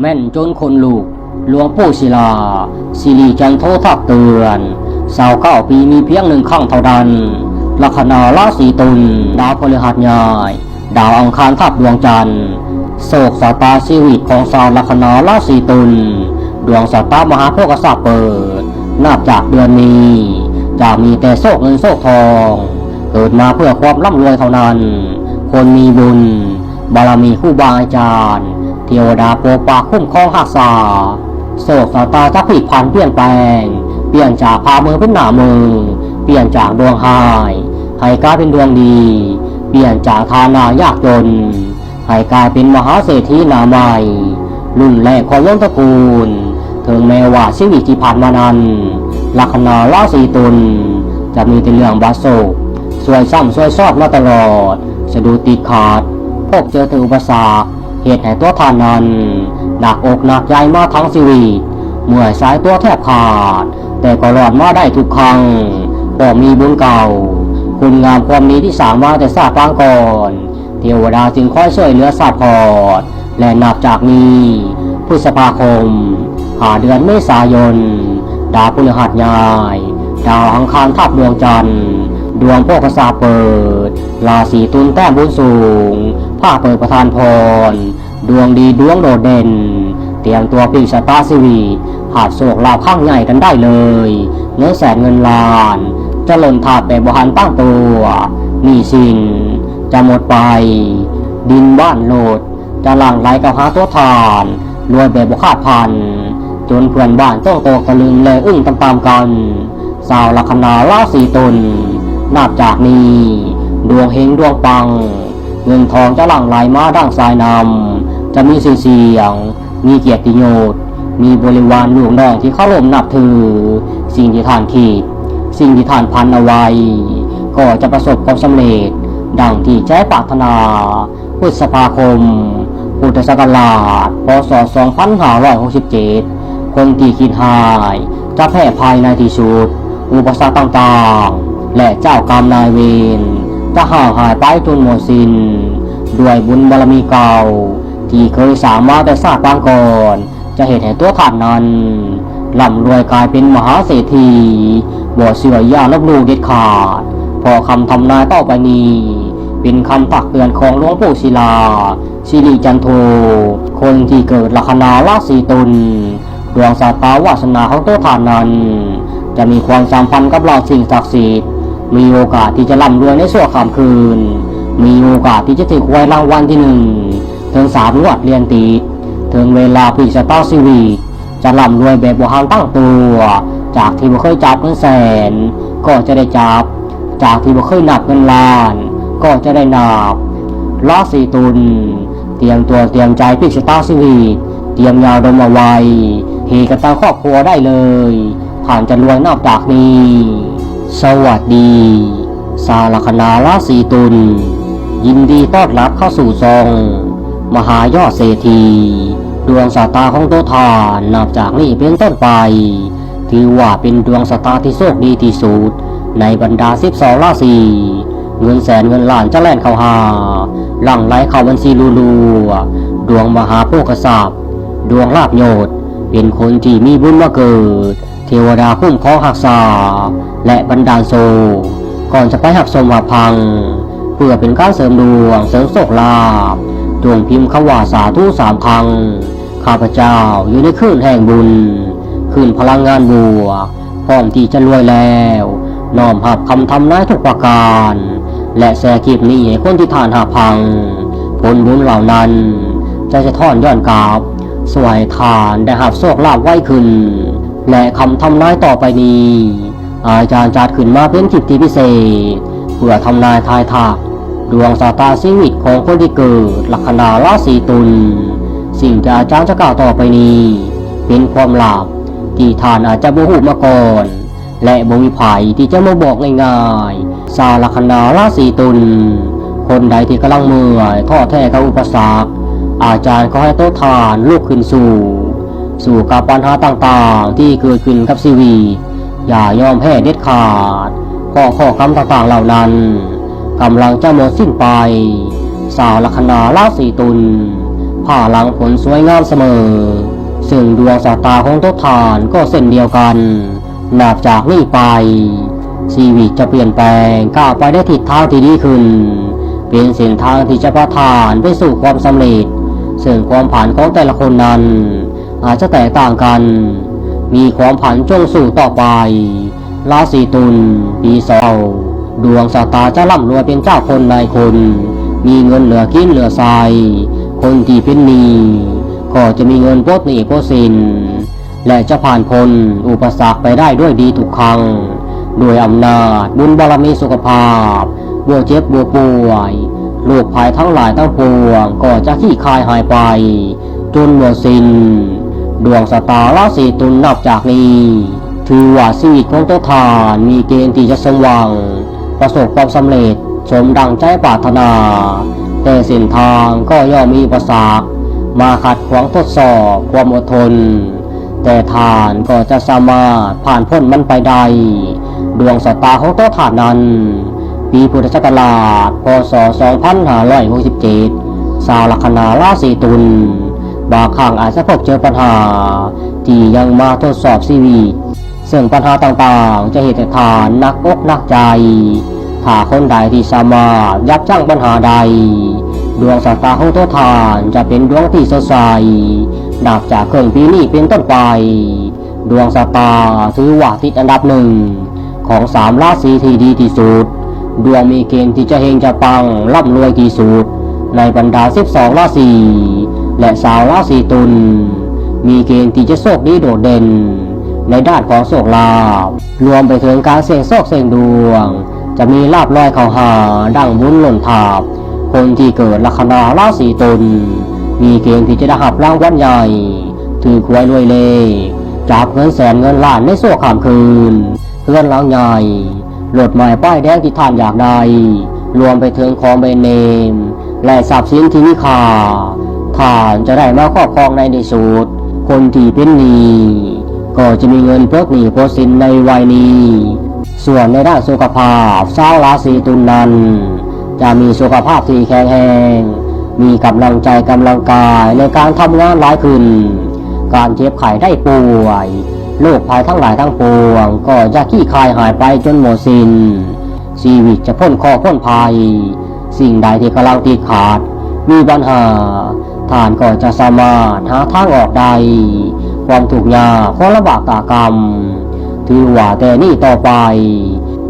แม่นจนคนลูก หลวงปู่ศิลา สิริจันโททักเตือนสาวเก้าปีมีเพียงหนึ่งครั้งเท่านั้นลัคนาราศีตุล ดาวพฤหัสย้าย ดาวอังคารทับดวงจันทร์โศกสตาชีวิตของสาวลัคนาราศีตุล ดวงสตามหาโภคทรัพย์เปิด นับจากเดือนนี้จะมีแต่โชคเงินโชคทอง เกิดมาเพื่อความร่ำรวยเท่านั้น คนมีบุญ บารมีคู่บาอาจารย์ เทวดาโปกปากคุ้มครองหักษาโศกสตาจะผลิพันเปลี่ยนแปลง เปลี่ยนจากพามือเป็นหนามือ เปลี่ยนจากดวงหายให้กลายเป็นดวงดี เปลี่ยนจากฐานายากจนให้กลายเป็นมหาเศรษฐีหนาใหม่รุ่นแรกของวงตระกูล ถึงแม้ว่าชีวิตที่ผ่านมานั้นลัคนาราศีตุลจะมีแต่เรื่องบาโศกสวยซ้ำสวยซอดมาตลอด สะดุดติดขาด พบเจอถืออุปสรรค เหตุให้ตัวทานนั้นหนักอกหนักใจมาทั้งชีวิตเมื่อสายตัวแทบขาด แต่ก็รอดมาได้ทุกครั้งเพราะมีบุญเก่า คุณงามความดีที่สร้างมาแต่ศาสตร์ปางก่อนเทวดาจึงค่อยช่วยเหลือศาสตร์พอด และนับจากนี้พฤษภาคม หาเดือนเมษายน ดาวพฤหัสยาย ดาวอังคารทับดวงจันทร์ ดวงโภคทรัพย์เปิด ราศีตุลแต้มบุญสูง ผ้าเปิดประทานพร ดวงดีดวงโดดเด่น เตรียมตัวปีชะตาชีวิตหาบโศกลาภข้างใหญ่กันได้เลย เนื้อแสนเงินล้าน จะหล่นถาดแบบบหันตั้งตัวหนี่สิน จะหมดไป ดินบ้านโหลด จะหลั่งไหลกับหาตัวทานรวยแบบบุคาดพัน จนเพื่อนบ้านต้องโตกตะลึงเลยอึ้งตามๆกัน สาวลัคนาราศีตุลนับจากนี้ ดวงเฮงดวงปัง เงินทองจะหลั่งไหลมาดังสายนำจะมีชื่อเสียง มีเกียรติยศมีบริวารลูกน้องที่เข้าร่วมนับถือ สิ่งที่ท่านคิดสิ่งที่ท่านพันเอาไว้ ก็จะประสบความสำเร็จ ดังที่ใจปรารถนาพฤษภาคมพุทธศักราชพศ2567 คนที่คิดหาย จะแพ้ภายในที่สุด อุปสรรคต่างๆ และเจ้ากรรมนายเวร จะห่างหายไปจนหมดสิน้นด้วยบุญบารมีเก่า ที่เคยสามารถได้สร้างปางก่อน จะเห็นให้ตัวท่านนั้นร่ำรวยกลายเป็นมหาเศรษฐีบ่เสื่อยาลบลูเด็ดขาด พอคำทำนายต่อไปนี้ เป็นคำตักเตือนของหลวงปู่ศิลาสิริจันโท คนที่เกิดลัคนาราศีตุลดวงสาตาวาสนาของตัวท่านนั้น จะมีความสัมพันธ์กับเราสิ่งศักดิ์สิทธิ์ มีโอกาสที่จะร่ำรวยในชั่วข้ามคืน มีโอกาสที่จะถูกหวยรางวัลที่หนึ่งถึงสามงวดเรียนติดถึงเวลาผีสตาร์ชีวิตจะร่ำรวยแบบบวหันตั้งตัว จากที่บ่เคยจับเงินแสน ก็จะได้จับ จากที่บ่เคยนับเงินล้าน ก็จะได้นับราศีตุลเตรียมตัวเตรียมใจพิชตาชีวิตเตรียมยาดมเอาไว้เฮกันตั้งครอบครัวได้เลย ผ่านจะรวยนับจากนี้ สวัสดีสาลคนาราศีตุล ยินดีต้อนรับเข้าสู่ซอง มหายอดเศรษฐีดวงสตาของตัวทานนับจากนี้เป็นต้นไป ถือว่าเป็นดวงสตาที่โชคดีที่สุด ในบรรดาสิบสองราศีเงินแสนเงินล้านจะแล่นเข้าหาหลั่งไหลเข้าบัญชีรัวๆดวงมหาโภคทรัพย์ ดวงลาบโยดเป็นคนที่มีบุญมาเกิด เทวดาคุ้มคอหักษาและบรรดาโซ ก่อนจะไปหักสมว่าพัง เพื่อเป็นการเสริมดวงเสริมโชคลาภจงพิมพ์คำว่าสาธุสามครั้งข้าพเจ้าอยู่ในคลื่นแห่งบุญคลื่นพลังงานบวกพร้อมที่จะรวยแล้วน้อมหับคำทำนายทุกประการ และแสคลิปนี้ให้คนที่ทานหาพัง ผลบุญเหล่านั้นจะจะทอนย้อนกลับสวยทานได้หับโชคลาภไว้ขึ้น และคำทำนายต่อไปนี้ อาจารย์จัดขึ้นมาเป็นคลิปที่พิเศษ เพื่อทำนายทายทักดวงสตาชีวิตของคนที่เกิดลัคนาราศีตุลสิ่งที่อาจารย์จะกล่าวต่อไปนี้ เป็นความลับที่ท่านอาจจะบ่หูมาก่อน และบ่มีภัยที่จะมาบอกง่ายๆสาลัคนาราศีตุลคนใดที่กำลังเมื่อยท้อแท้กับอุปสรรคอาจารย์ก็ให้โต๊ะทานลุกขึ้นสู่ สู่กับปัญหาต่างๆ ที่เกิดขึ้นกับชีวิตอย่ายอมแพ้เด็ดขาดข้อข้อคำต่างๆเหล่านั้นกำลังจะหมดสิ้นไป สาวลัคนาราศีตุลผ่าหลังผลสวยงามเสมอ ซึ่งดวงสาตาของทุกทานก็เส้นเดียวกัน นับจากนี้ไป ชีวิตจะเปลี่ยนแปลงก้าวไปได้ทิศทางที่ดีขึ้น เป็นเส้นทางที่จะพาทานไปสู่ความสำเร็จ ซึ่งความผ่านของแต่ละคนนั้น อาจจะแตกต่างกัน มีความผันจงสู่ต่อไป ราศีตุลปีสองดวงสตาร์จะร่ำรวยเป็นเจ้าคนนายคน มีเงินเหลือกินเหลือใช้คนที่เป็นหนี้ก็จะมีเงินปลดหนี้ปลดสิน และจะผ่านพ้นอุปสรรคไปได้ด้วยดีทุกครั้งด้วยอำนาจบุญบารมีสุขภาพบัวเจ็บบัวป่วยโรคภัยทั้งหลายทั้งปวงก็จะขี้คายหายไป จนหมดสิ้น ดวงสตาร์ราศีตุลนับจากนี้ ถือว่าชีวิตของตัวทานมีเกณฑ์ที่จะสมหวัง ประสบความสำเร็จสมดังใจปรารถนา แต่เส้นทางก็ย่อมมีประสรรคมาขัดขวางทดสอบความอดทน แต่ทานก็จะสามารถผ่านพ้นมันไปได้ดวงสตาร์ของตัวทานนั้น ปีพุทธศักราชพศ 2567 สาวลัคนาราศีตุล บางครั้งอาจจะพบเจอปัญหา ที่ยังมาทดสอบชีวิตซึ่งปัญหาต่างๆ จะเหตุให้ทานนักอกนักใจ ถ้าคนใดที่สามารถยับยั้งปัญหาใด ดวงสายตาของตัวทานจะเป็นดวงที่สดใสนับจากเครื่องปีนี้เป็นต้นไป ดวงสายตาถือว่าติดอันดับหนึ่ง ของสามราศีที่ดีที่สุด ดวงมีเกณฑ์ที่จะเฮงจะปังร่ำรวยที่สุด ในบรรดา 12 ราศี และสาวราศีตุล มีเกณฑ์ที่จะโชคดีโดดเด่น ในด้านของโชคลาภรวมไปถึงการเสี่ยงโชคเสี่ยงดวง จะมีลาบลอยเข้าหาดังบุญหล่นถาบคนที่เกิดลัคนาราศีตุลมีเกณฑ์ที่จะได้หับรางวัลใหญ่ ถือควยรวยเล่จากเงินแสนเงินล้านในโซ่ขามคืนเงินหลังใหญ่รถใหม่ป้ายแดงที่ท่านอยากได้ รวมไปถึงของแบรนด์เนม และทรัพย์สินที่มีค่า ท่านจะได้มาครอบครองในที่สุด คนที่เป็นหนี้ก็จะมีเงินเพิกหนี้โพสินในวัยนี้ ส่วนในด้านสุขภาพชาวราศีตุลนั้น จะมีสุขภาพที่แข็งแรงมีกำลังใจกำลังกายในการทำงานหลายขึ้น การเจ็บไข้ได้ป่วยโรคภัยทั้งหลายทั้งปวง ก็จะขี้คายหายไปจนหมดสิน้นชีวิตจะพ้นข้อพ้นภัย สิ่งใดที่กำลังติดขาด มีปัญหา ท่านก็จะสามารถหาทางออกได้ความถูกข์ยากความลำบากตากรรม ถือว่าแต่นี่ต่อไป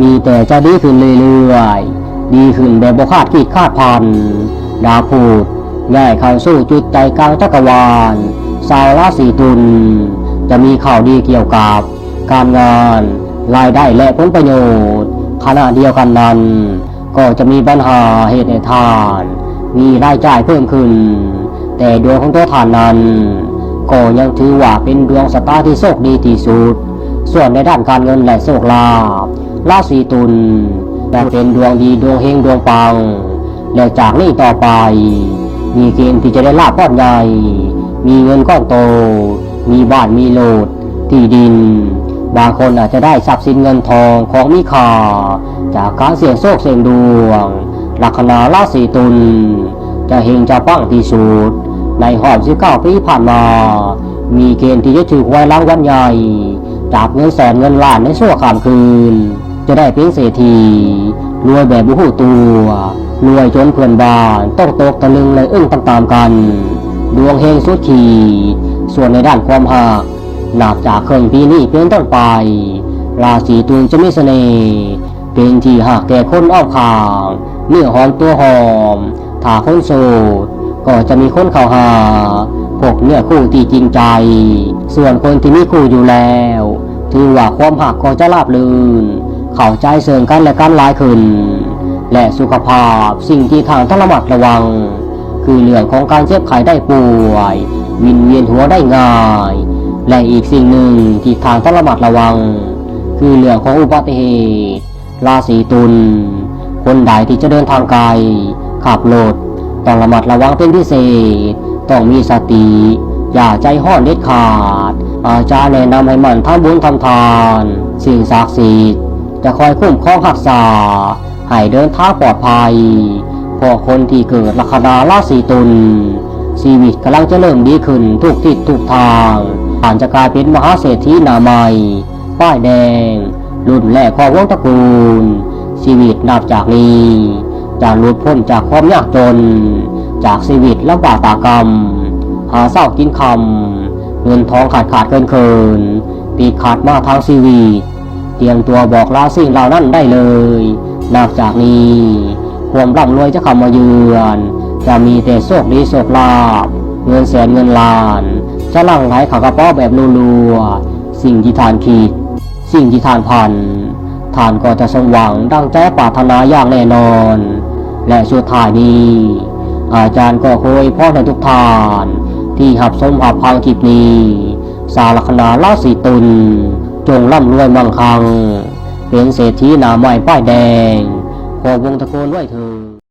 มีแต่จะดีขึ้นเรื่อยๆ ดีขึ้นแบบบ่คาดคิดคาดพันดาวพูดง่ายเข้าสู่จุดใจกลางจักรวาลสาวราศีตุลจะมีข่าวดีเกี่ยวกับ การงานรายได้และผลประโยชน์ขณะเดียวกันนั้น ก็จะมีปัญหาเหตุในทาน มีรายจ่ายเพิ่มขึ้น แต่ดวงของตัวทานนั้น ก็ยังถือว่าเป็นดวงสตาร์ที่โชคดีที่สุด ส่วนในด้านการเงินและโชคลาภราศีตุลจะเป็นดวงดีดวงเฮงดวงปัง และจากนี้ต่อไป มีเกณฑ์ที่จะได้ลาภก้อนใหญ่ มีเงินก้อนโต มีบ้านมีโลด ที่ดิน บางคนอาจจะได้ทรัพย์สินเงินทองของมีค่าจากการเสี่ยงโชคเสี่ยงดวงลัคนาราศีตุลจะเฮงจะปังที่สุด ในหอบสิบเก้าปีผ่านมา มีเกณฑ์ที่จะถูกไว้รางวัลใหญ่ จากเงินแสนเงินล้านในชั่วข้ามคืน จะได้เป็นเศรษฐีรวยแบบบุหูตัวรวยจนเพื่อนบ้านต้องตกตะลึงเลยอึ้งตามๆกัน ดวงเฮงสุดขีดส่วนในด้านความหักหนับจากเครื่องปีนี้เป็นต้นไป ราศีตุลจะมีเสน่ห์เป็นที่หักแก่คนอ้อมขางเนื้อหอมตัวหอมถ้าคนโสด ก็จะมีคนเข้าหาพบเนื้อคู่ที่จริงใจ ส่วนคนที่มีคู่อยู่แล้ว ถือว่าความหักก็จะราบลื่น เข้าใจเสริมกันและกันหลายขึ้น และสุขภาพสิ่งที่ทางต้องระมัดระวัง คือเรื่องของการเจ็บไข้ได้ป่วย วินเวียนหัวได้ง่าย และอีกสิ่งหนึ่งที่ทางต้องระมัดระวัง คือเรื่องของอุบัติเหตุราศีตุลคนใดที่จะเดินทางไกลขับรถ ต้องระมัดระวังเป็นพิเศษ ต้องมีสติ อย่าใจห้อนเด็ดขาด อาจารย์แนะนำให้มันทำบุญทำทาน สิ่งศักดิ์สิทธิ์จะคอยคุ้มครองรักษา ให้เดินทางปลอดภัยพราะคนที่เกิดลัคนาราศีตุลชีวิตกำลังจะเริ่มดีขึ้นทุกทิศทุกทางผ่านจะกลายเป็นมหาเศรษฐีหนาใหม่ป้ายแดง รุ่นแรกของวงตระกูล ชีวิตนับจากนี้ จะหลุดพ้นจากความยากจน จากชีวิตลำบากตากรรม หาเศร้ากินคำเงินทองขาดขาดเกินเกินปีขาดมาทางชีวิตเตรียมตัวบอกลาสิ่งเหล่านั้นได้เลยนับจากนี้ ความร่ำรวยจะเข้ามาเยือน จะมีแต่โชคดีโชคลาภเงินแสนเงินล้าน จะลั่งไหลขากระเป๋าแบบรัวๆสิ่งที่ทานคิดสิ่งที่ทานพันทานก็จะสมหวังดังใจปรารถนาอย่างแน่นอน และสุดท้ายนี้ อาจารย์ก็โคยพ่อในทุกทาน ที่หับสมหับพังคลิปนี้ สารคนาราศีตุลจงร่ำรวยมั่งคั่งเป็นเศรษฐีหนาใหม่ป้ายแดงขอวงตะโกนไว้เถิด